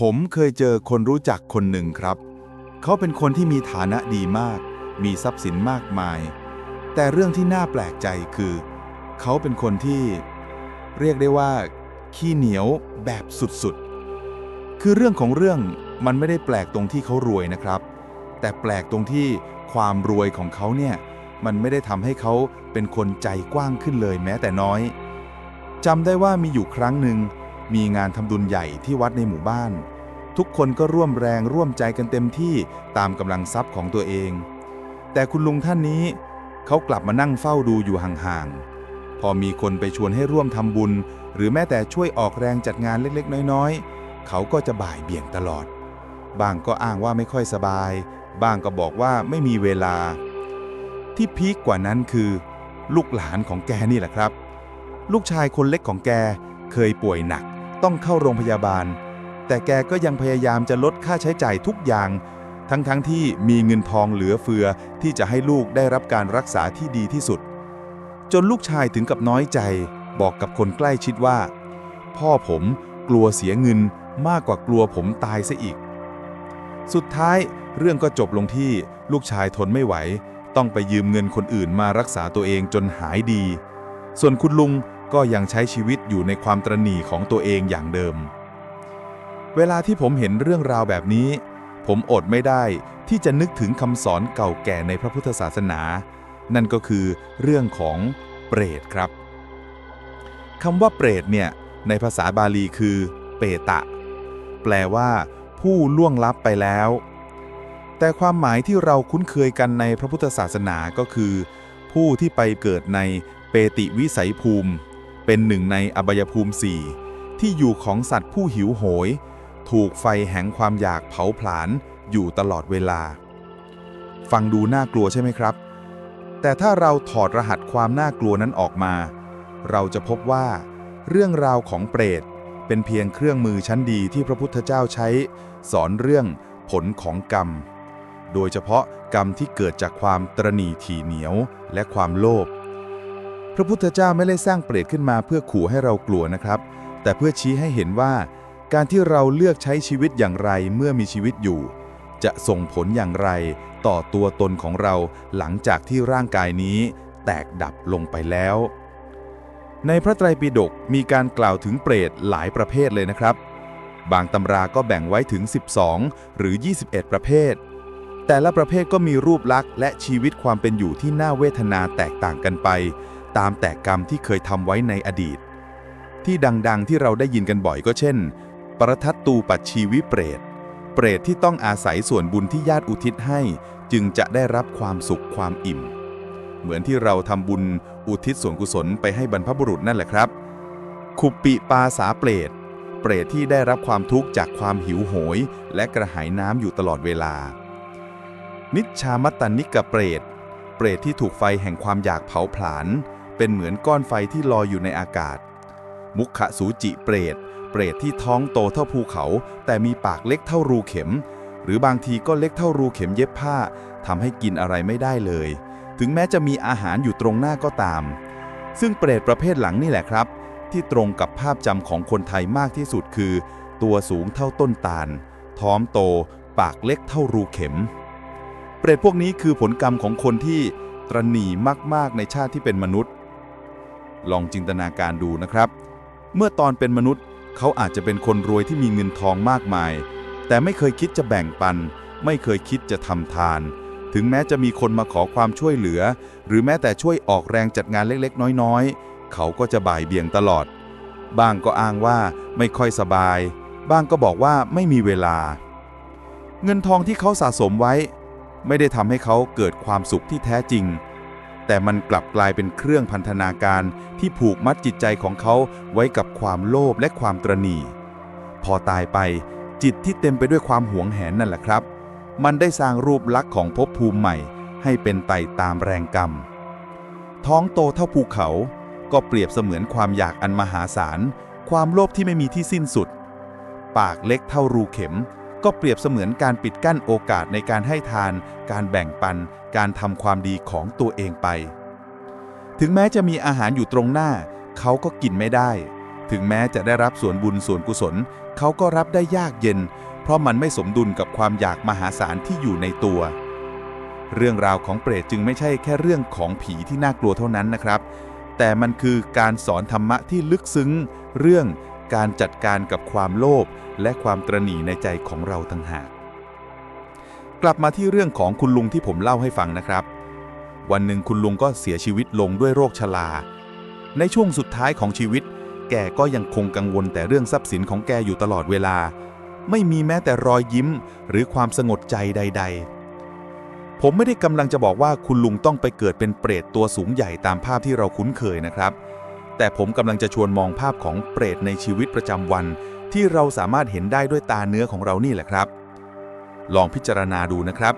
ผมเคยเจอคนรู้จักคนหนึ่งครับ เขาเป็นคนที่มีฐานะดีมาก มีทรัพย์สินมากมาย แต่เรื่องที่น่าแปลกใจคือ เขาเป็นคนที่เรียกได้ว่า ขี้เหนียวแบบสุดๆ คือเรื่องของเรื่องมันไม่ได้แปลกตรงที่เขารวยนะครับ แต่แปลกตรงที่ความรวยของเขาเนี่ย มันไม่ได้ทำให้เขาเป็นคนใจกว้างขึ้นเลยแม้แต่น้อยจำได้ว่ามีอยู่ครั้งหนึ่ง มีงานทำบุญใหญ่ที่วัดในหมู่บ้าน ทุกคนก็ร่วมแรงร่วมใจกันเต็มที่ตามกำลังทรัพย์ของตัวเอง แต่คุณลุงท่านนี้ เขากลับมานั่งเฝ้าดูอยู่ห่างๆ พอมีคนไปชวนให้ร่วมทำบุญ หรือแม้แต่ช่วยออกแรงจัดงานเล็กๆ น้อยๆ เขาก็จะบ่ายเบี่ยงตลอด บางก็อ้างว่าไม่ค่อยสบาย บางก็บอกว่าไม่มีเวลา ที่พีคกว่านั้นคือ ลูกหลานของแกนี่แหละครับ ลูกชายคนเล็กของแกเคยป่วยหนัก ต้องเข้าโรงพยาบาล แต่แกก็ยังพยายามจะลดค่าใช้จ่ายทุกอย่าง ทั้งๆทที่มีเงินทองเหลือเฟือที่จะให้ลูกได้รับการรักษาที่ดีที่สุด จนลูกชายถึงกับน้อยใจ บอกกับคนใกล้ชิดว่า พ่อผมกลัวเสียเงินมากกว่ากลัวผมตายซะอีก สุดท้ายเรื่องก็จบลงที่ลูกชายทนไม่ไหว ต้องไปยืมเงินคนอื่นมารักษาตัวเองจนหายดี ส่วนคุณลุง ก็ยังใช้ชีวิตอยู่ในความตระหนี่ของตัวเองอย่างเดิม เวลาที่ผมเห็นเรื่องราวแบบนี้ ผมอดไม่ได้ที่จะนึกถึงคำสอนเก่าแก่ในพระพุทธศาสนา นั่นก็คือเรื่องของเปรตครับคำว่าเปรตเนี่ยในภาษาบาลีคือ เปตะ แปลว่า ผู้ล่วงลับไปแล้ว แต่ความหมายที่เราคุ้นเคยกันในพระพุทธศาสนาก็คือ ผู้ที่ไปเกิดในเปติวิสัยภูมิ เป็นหนึ่งในอบายภูมิสี่ที่อยู่ของสัตว์ผู้หิวโหย ถูกไฟแห่งความอยากเผาผลาญอยู่ตลอดเวลา ฟังดูน่ากลัวใช่ไหมครับ แต่ถ้าเราถอดรหัสความน่ากลัวนั้นออกมา เราจะพบว่า เรื่องราวของเปรต เป็นเพียงเครื่องมือชั้นดีที่พระพุทธเจ้าใช้ สอนเรื่องผลของกรรม โดยเฉพาะกรรมที่เกิดจากความตรณีถี่เหนียวและความโลภ พระพุทธเจ้าไม่ได้สร้างเปรตขึ้นมาเพื่อขู่ให้เรากลัวนะครับ แต่เพื่อชี้ให้เห็นว่า การที่เราเลือกใช้ชีวิตอย่างไรเมื่อมีชีวิตอยู่ จะส่งผลอย่างไร ต่อตัวตนของเราหลังจากที่ร่างกายนี้ แตกดับลงไปแล้ว ในพระไตรปิฎกมีการกล่าวถึงเปรตหลายประเภทเลยนะครับ บางตำราก็แบ่งไว้ถึง 12 หรือ 21 ประเภท แต่ละประเภทก็มีรูปลักษณ์และชีวิตความเป็นอยู่ที่น่าเวทนาแตกต่างกันไป ตามแต่กรรมที่เคยทำไว้ในอดีต ที่ดังๆที่เราได้ยินกันบ่อยก็เช่น ประทัตตูปัชชีวิเปรต เปรตที่ต้องอาศัยส่วนบุญที่ญาติอุทิศให้ จึงจะได้รับความสุขความอิ่ม เหมือนที่เราทำบุญอุทิศส่วนกุศลไปให้บรรพบุรุษนั่นแหละครับ ขุปปิปาสาเปรต เปรตที่ได้รับความทุกข์จากความหิวโหย และกระหายน้ำอยู่ตลอดเวลา นิชามัตตนิกะเปรตเปรตที่ถูกไฟแห่งความอยากเผาผลาญ เป็นเหมือนก้อนไฟที่ลอยอยู่ในอากาศ มุขสูจิเปรต เปรตที่ท้องโตเท่าภูเขา แต่มีปากเล็กเท่ารูเข็ม หรือบางทีก็เล็กเท่ารูเข็มเย็บผ้าทำให้กินอะไรไม่ได้เลย ถึงแม้จะมีอาหารอยู่ตรงหน้าก็ตาม ซึ่งเปรตประเภทหลังนี่แหละครับ ที่ตรงกับภาพจำของคนไทยมากที่สุดคือ ตัวสูงเท่าต้นตาล ท้อมโต ปากเล็กเท่ารูเข็ม เปรตพวกนี้คือผลกรรมของคนที่ตรณีมาก ๆ ในชาติที่เป็นมนุษย์ ลองจินตนาการดูนะครับ เมื่อตอนเป็นมนุษย์เขาอาจจะเป็นคนรวยที่มีเงินทองมากมาย แต่ไม่เคยคิดจะแบ่งปัน ไม่เคยคิดจะทำทาน ถึงแม้จะมีคนมาขอความช่วยเหลือ หรือแม้แต่ช่วยออกแรงจัดงานเล็กๆ น้อยๆ เขาก็จะบ่ายเบี่ยงตลอด บางก็อ้างว่าไม่ค่อยสบาย บางก็บอกว่าไม่มีเวลา เงินทองที่เขาสะสมไว้ ไม่ได้ทำให้เขาเกิดความสุขที่แท้จริง แต่มันกลับกลายเป็นเครื่องพันธนาการที่ผูกมัดจิตใจของเขาไว้กับความโลภและความตรณี พอตายไป จิตที่เต็มไปด้วยความหวงแหนนั่นแหละครับ มันได้สร้างรูปลักษณ์ของภพภูมิใหม่ ให้เป็นไปตามแรงกรรม ท้องโตเท่าภูเขา ก็เปรียบเสมือนความอยากอันมหาศาล ความโลภที่ไม่มีที่สิ้นสุด ปากเล็กเท่ารูเข็ม ก็เปรียบเสมือนการปิดกั้นโอกาสในการให้ทาน การแบ่งปัน การทำความดีของตัวเองไป ถึงแม้จะมีอาหารอยู่ตรงหน้า เขาก็กินไม่ได้ ถึงแม้จะได้รับส่วนบุญส่วนกุศล เขาก็รับได้ยากเย็น เพราะมันไม่สมดุลกับความอยากมหาศาลที่อยู่ในตัว เรื่องราวของเปรตจึงไม่ใช่แค่เรื่องของผีที่น่ากลัวเท่านั้นนะครับ แต่มันคือการสอนธรรมะที่ลึกซึ้ง เรื่องการจัดการกับความโลภ และความตรณีในใจของเราต่างหาก กลับมาที่เรื่องของคุณลุงที่ผมเล่าให้ฟังนะครับ วันหนึ่งคุณลุงก็เสียชีวิตลงด้วยโรคชรา ในช่วงสุดท้ายของชีวิต แกก็ยังคงกังวลแต่เรื่องทรัพย์สินของแกอยู่ตลอดเวลา ไม่มีแม้แต่รอยยิ้มหรือความสงบใจใด ๆผมไม่ได้กำลังจะบอกว่าคุณลุงต้องไปเกิดเป็นเปรตตัวสูงใหญ่ตามภาพที่เราคุ้นเคยนะครับ แต่ผมกำลังจะชวนมองภาพของเปรตในชีวิตประจำวัน ที่เราสามารถเห็นได้ด้วยตาเนื้อของเรานี่แหละครับ ลองพิจารณาดูนะครับ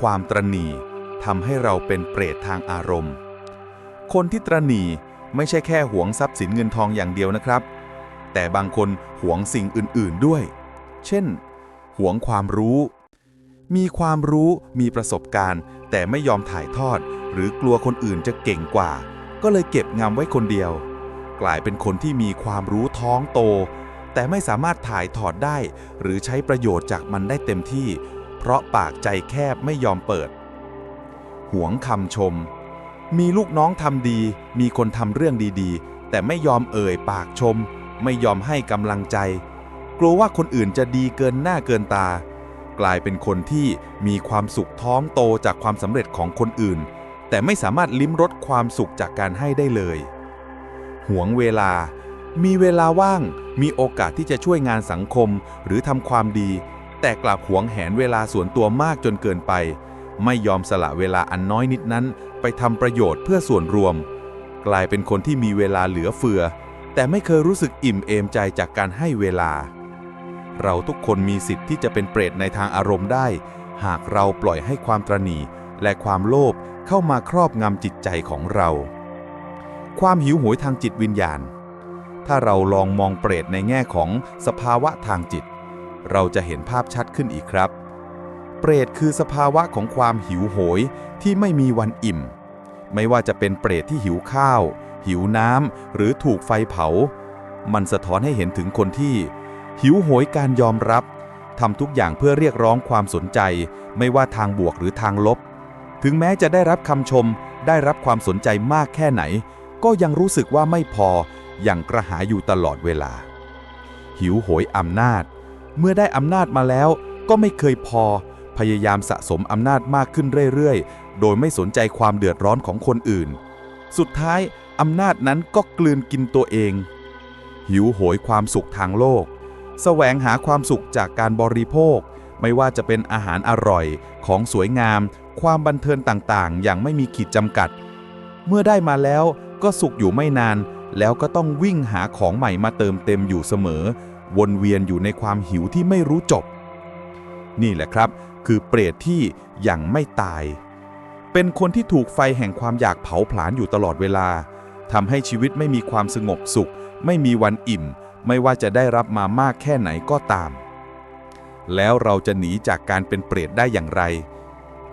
ความตรณีทำให้เราเป็นเปรตทางอารมณ์ คนที่ตรณีไม่ใช่แค่หวงทรัพย์สินเงินทองอย่างเดียวนะครับ แต่บางคนหวงสิ่งอื่นๆด้วย เช่น หวงความรู้ มีความรู้มีประสบการณ์ แต่ไม่ยอมถ่ายทอด หรือกลัวคนอื่นจะเก่งกว่า ก็เลยเก็บงำไว้คนเดียว กลายเป็นคนที่มีความรู้ท้องโต แต่ไม่สามารถถ่ายถอดได้ หรือใช้ประโยชน์จากมันได้เต็มที่ เพราะปากใจแคบไม่ยอมเปิด หวงคำชม มีลูกน้องทำดี มีคนทำเรื่องดีๆ แต่ไม่ยอมเอ่ยปากชม ไม่ยอมให้กำลังใจ กลัวว่าคนอื่นจะดีเกินหน้าเกินตา กลายเป็นคนที่มีความสุขท้องโตจากความสำเร็จของคนอื่น แต่ไม่สามารถลิ้มรสความสุขจากการให้ได้เลย หวงเวลา มีเวลาว่าง มีโอกาสที่จะช่วยงานสังคมหรือทำความดี แต่กลับหวงแหนเวลาส่วนตัวมากจนเกินไป ไม่ยอมสละเวลาอันน้อยนิดนั้น ไปทำประโยชน์เพื่อส่วนรวม กลายเป็นคนที่มีเวลาเหลือเฟือ แต่ไม่เคยรู้สึกอิ่มเอมใจจากการให้เวลา เราทุกคนมีสิทธิ์ที่จะเป็นเปรตในทางอารมณ์ได้ หากเราปล่อยให้ความตรณีและความโลภเข้ามาครอบงำจิตใจของเรา ความหิวโหยทางจิตวิญญาณ ถ้าเราลองมองเปรตในแง่ของสภาวะทางจิต เราจะเห็นภาพชัดขึ้นอีกครับ เปรตคือสภาวะของความหิวโหยที่ไม่มีวันอิ่ม ไม่ว่าจะเป็นเปรตที่หิวข้าว หิวน้ำหรือถูกไฟเผา มันสะท้อนให้เห็นถึงคนที่ หิวโหยการยอมรับทำทุกอย่างเพื่อเรียกร้องความสนใจ ไม่ว่าทางบวกหรือทางลบ ถึงแม้จะได้รับคำชม ได้รับความสนใจมากแค่ไหน ก็ยังรู้สึกว่าไม่พอ อย่างกระหายอยู่ตลอดเวลา หิวโหยอำนาจ เมื่อได้อำนาจมาแล้วก็ไม่เคยพอ พยายามสะสมอำนาจมากขึ้นเรื่อยๆ โดยไม่สนใจความเดือดร้อนของคนอื่น สุดท้ายอำนาจนั้นก็กลืนกินตัวเอง หิวโหยความสุขทางโลกแสวงหาความสุขจากการบริโภค ไม่ว่าจะเป็นอาหารอร่อยของสวยงาม ความบันเทิงต่างๆ อย่างไม่มีขีดจำกัด เมื่อได้มาแล้วก็สุขอยู่ไม่นาน แล้วก็ต้องวิ่งหาของใหม่มาเติมเต็มอยู่เสมอ วนเวียนอยู่ในความหิวที่ไม่รู้จบ นี่แหละครับ คือเปรตที่ยังไม่ตาย เป็นคนที่ถูกไฟแห่งความอยากเผาผลาญอยู่ตลอดเวลาทำให้ชีวิตไม่มีความสงบสุข ไม่มีวันอิ่ม ไม่ว่าจะได้รับมามากแค่ไหนก็ตาม แล้วเราจะหนีจากการเป็นเปรตได้อย่างไร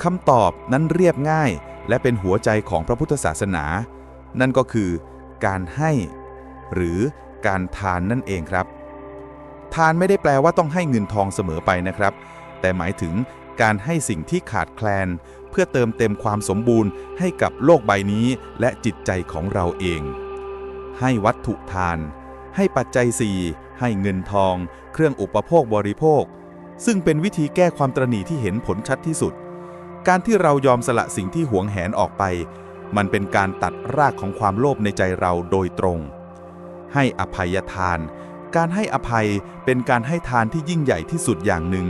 คำตอบนั้นเรียบง่ายและเป็นหัวใจของพระพุทธศาสนา นั่นก็คือ การให้ หรือการทานนั่นเองครับ ทานไม่ได้แปลว่าต้องให้เงินทองเสมอไปนะครับ แต่หมายถึงการให้สิ่งที่ขาดแคลน เพื่อเติมเต็มความสมบูรณ์ให้กับโลกใบนี้และจิตใจของเราเอง ให้วัตถุทาน ให้ปัจจัยสี่ให้เงินทอง เครื่องอุปโภคบริโภค ซึ่งเป็นวิธีแก้ความตรณีที่เห็นผลชัดที่สุด การที่เรายอมสละสิ่งที่หวงแหนออกไป มันเป็นการตัดรากของความโลภในใจเราโดยตรง ให้อภัยทาน การให้อภัยเป็นการให้ทานที่ยิ่งใหญ่ที่สุดอย่างหนึ่ง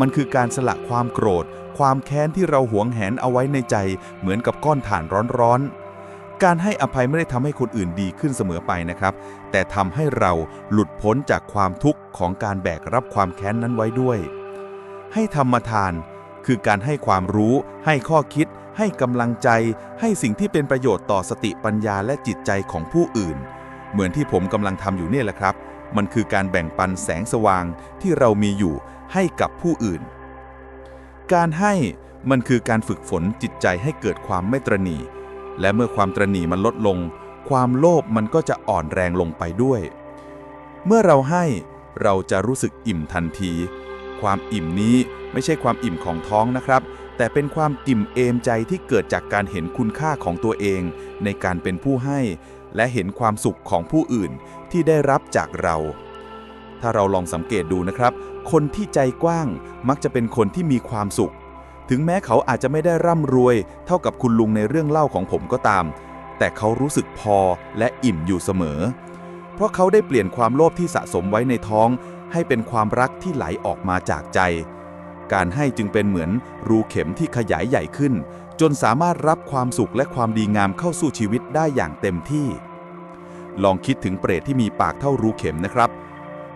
มันคือการสละความโกรธ ความแค้นที่เราหวงแหนเอาไว้ในใจ เหมือนกับก้อนถ่านร้อนๆ การให้อภัยไม่ได้ทำให้คนอื่นดีขึ้นเสมอไปนะครับ แต่ทำให้เราหลุดพ้นจากความทุกข์ของการแบกรับความแค้นนั้นไว้ด้วย ให้ธรรมทาน คือการให้ความรู้ ให้ข้อคิด ให้กำลังใจ ให้สิ่งที่เป็นประโยชน์ต่อสติปัญญาและจิตใจของผู้อื่น เหมือนที่ผมกำลังทำอยู่เนี่ยแหละครับ มันคือการแบ่งปันแสงสว่างที่เรามีอยู่ให้กับผู้อื่น การให้มันคือการฝึกฝนจิตใจให้เกิดความไม่ตรณีและเมื่อความตรณีมันลดลง ความโลภมันก็จะอ่อนแรงลงไปด้วย เมื่อเราให้เราจะรู้สึกอิ่มทันที ความอิ่มนี้ไม่ใช่ความอิ่มของท้องนะครับ แต่เป็นความอิ่มเอมใจที่เกิดจากการเห็นคุณค่าของตัวเอง ในการเป็นผู้ให้ และเห็นความสุขของผู้อื่นที่ได้รับจากเรา ถ้าเราลองสังเกตดูนะครับ คนที่ใจกว้างมักจะเป็นคนที่มีความสุข ถึงแม้เขาอาจจะไม่ได้ร่ำรวย เท่ากับคุณลุงในเรื่องเล่าของผมก็ตาม แต่เขารู้สึกพอและอิ่มอยู่เสมอ เพราะเขาได้เปลี่ยนความโลภที่สะสมไว้ในท้อง ให้เป็นความรักที่ไหลออกมาจากใจ การให้จึงเป็นเหมือนรูเข็มที่ขยายใหญ่ขึ้น จนสามารถรับความสุขและความดีงามเข้าสู่ชีวิตได้อย่างเต็มที่ ลองคิดถึงเปรตที่มีปากเท่ารูเข็มนะครับ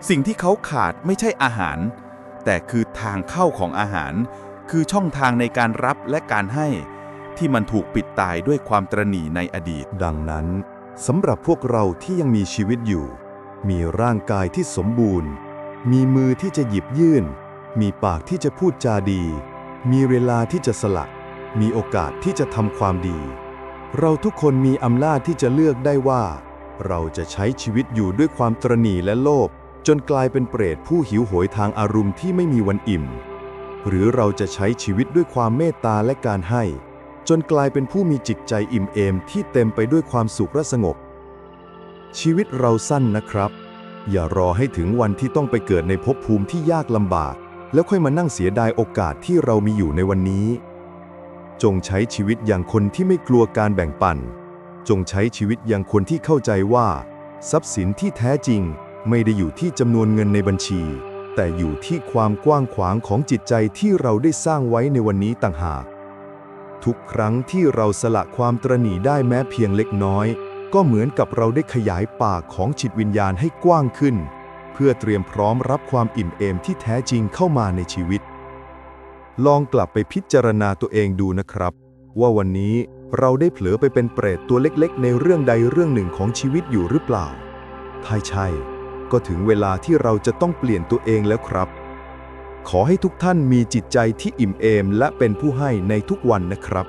สิ่งที่เขาขาดไม่ใช่อาหาร แต่คือทางเข้าของอาหาร คือช่องทางในการรับและการให้ ที่มันถูกปิดตายด้วยความตรณีในอดีต ดังนั้นสำหรับพวกเราที่ยังมีชีวิตอยู่ มีร่างกายที่สมบูรณ์ มีมือที่จะหยิบยื่น มีปากที่จะพูดจาดี มีเวลาที่จะสละ มีโอกาสที่จะทำความดี เราทุกคนมีอำนาจที่จะเลือกได้ว่า เราจะใช้ชีวิตอยู่ด้วยความตรณีและโลภจนกลายเป็นเปรตผู้หิวโหยทางอารมณ์ที่ไม่มีวันอิ่ม หรือเราจะใช้ชีวิตด้วยความเมตตาและการให้ จนกลายเป็นผู้มีจิตใจอิ่มเอมที่เต็มไปด้วยความสุขและสงบ ชีวิตเราสั้นนะครับ อย่ารอให้ถึงวันที่ต้องไปเกิดในภพภูมิที่ยากลำบาก แล้วค่อยมานั่งเสียดายโอกาสที่เรามีอยู่ในวันนี้ จงใช้ชีวิตอย่างคนที่ไม่กลัวการแบ่งปัน จงใช้ชีวิตอย่างคนที่เข้าใจว่า ทรัพย์สินที่แท้จริงไม่ได้อยู่ที่จำนวนเงินในบัญชี แต่อยู่ที่ความกว้างขวางของจิตใจที่เราได้สร้างไว้ในวันนี้ต่างหาก ทุกครั้งที่เราสละความตรณีได้แม้เพียงเล็กน้อย ก็เหมือนกับเราได้ขยายปากของจิตวิญญาณให้กว้างขึ้น เพื่อเตรียมพร้อมรับความอิ่มเอมที่แท้จริงเข้ามาในชีวิต ลองกลับไปพิจารณาตัวเองดูนะครับ ว่าวันนี้เราได้เผลอไปเป็นเปรตตัวเล็กๆ ในเรื่องใดเรื่องหนึ่งของชีวิตอยู่หรือเปล่าถ้าใช่ ก็ถึงเวลาที่เราจะต้องเปลี่ยนตัวเองแล้วครับ ขอให้ทุกท่านมีจิตใจที่อิ่มเอม และเป็นผู้ให้ในทุกวันนะครับ